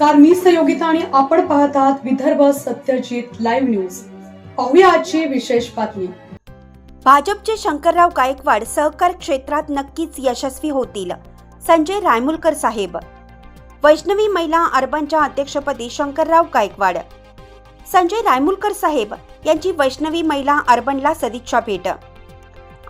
नमस्कार मी सहयोगिता आणि आपण पाहत आहात विदर्भ सत्यजित लाईव्ह न्यूज. पाहूया आजची विशेष बातमी. भाजपचे शंकरराव गायकवाड सहकार क्षेत्रात नक्कीच यशस्वी होतील संजय रायमुलकर साहेब. वैष्णवी महिला अर्बनच्या अध्यक्षपदी शंकरराव गायकवाड. संजय रायमुलकर साहेब यांची वैष्णवी महिला अर्बनला सदिच्छा भेट.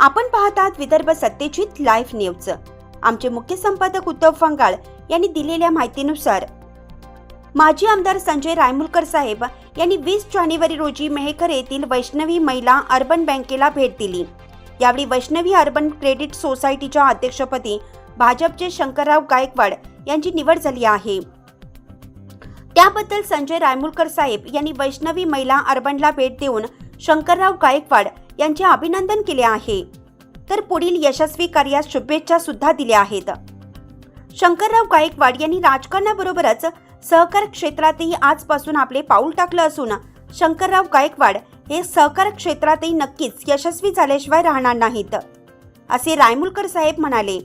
आपण पाहत आहात विदर्भ सत्यजित लाईव्ह न्यूज. आमचे मुख्य संपादक उद्धव फंगाळ यांनी दिलेल्या माहितीनुसार माजी आमदार संजय रायमुलकर साहेब यांनी वीस जानेवारी रोजी मेहकर येथील वैष्णवी महिला अर्बन बँकेला भेट दिली. यावेळी वैष्णवी अर्बन क्रेडिट सोसायटीच्या अध्यक्षपदी भाजपचे शंकरराव गायकवाड यांची निवड झाली आहे. त्याबद्दल संजय रायमुलकर साहेब यांनी वैष्णवी महिला अर्बनला भेट देऊन शंकरराव गायकवाड यांचे अभिनंदन केले आहे. तर पुढील यशस्वी कार्यास शुभेच्छा सुद्धा दिल्या आहेत. शंकरराव गायकवाड यांनी राजकारणाबरोबरच सहकार क्षेत्रातही आजपासून आपले पाऊल टाकलं असून शंकरराव गायकवाड हे सहकार क्षेत्रातही नक्कीच यशस्वी झाल्याशिवाय राहणार नाहीत. असे रायमुलकर साहेब म्हणाले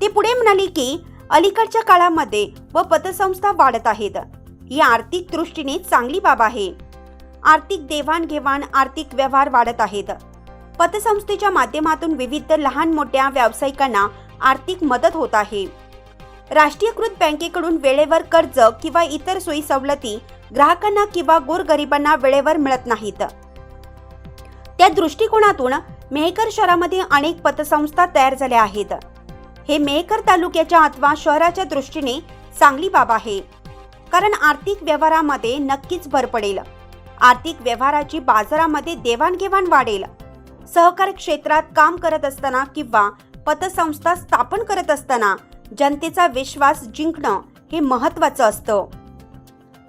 ते पुढे म्हणाले की अलीकडच्या काळामध्ये व पतसंस्था वाढत आहेत. ही आर्थिक दृष्टीने चांगली बाब आहे. आर्थिक देवाणघेवाण आर्थिक व्यवहार वाढत आहेत. पतसंस्थेच्या माध्यमातून विविध लहान मोठ्या व्यावसायिकांना आर्थिक मदत होत आहे. राष्ट्रीयकृत बँकेकडून वेळेवर कर्ज किंवा इतर सोयी सवलती ग्राहकांना किंवा गोरगरिबांना वेळेवर मिळत नाहीत. त्या दृष्टिकोनातून मेहकर शहरामध्ये अनेक पतसंस्था तयार झाल्या आहेत. हे मेहकर तालुक्याच्या अथवा शहराच्या दृष्टीने चांगली बाब आहे. कारण आर्थिक व्यवहारामध्ये नक्कीच भर पडेल. आर्थिक व्यवहाराची बाजारामध्ये देवाणघेवाण वाढेल. सहकार क्षेत्रात काम करत असताना किंवा पतसंस्था स्थापन करत असताना जनतेचा विश्वास जिंकणं हे महत्वाचं असतं.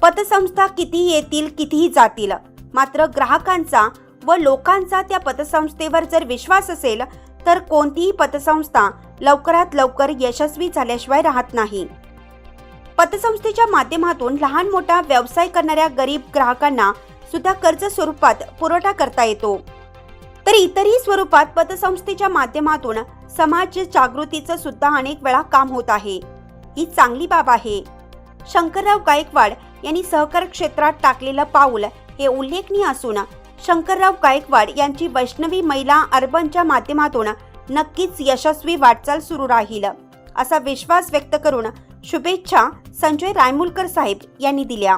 पतसंस्था किती येतील कितीही जातील. मात्र ग्राहकांचा व लोकांचा त्या पतसंस्थेवर जर विश्वास असेल तर कोणतीही पतसंस्था लवकरात लवकर यशस्वी झाल्याशिवाय राहत नाही. पतसंस्थेच्या माध्यमातून लहान मोठा व्यवसाय करणाऱ्या गरीब ग्राहकांना सुद्धा कर्ज स्वरूपात पुरवठा करता येतो. तर इतरही स्वरूपात पतसंस्थेच्या माध्यमातून समाज जागृतीचं सुद्धा अनेक वेळा काम होत आहे. ही चांगली बाब आहे. शंकरराव गायकवाड यांनी सहकार क्षेत्रात टाकलेलं पाऊल हे उल्लेखनीय असून शंकरराव गायकवाड यांची वैष्णवी महिला अर्बनच्या माध्यमातून नक्कीच यशस्वी वाटचाल सुरू राहील असा विश्वास व्यक्त करून शुभेच्छा संजय रायमुलकर साहेब यांनी दिल्या.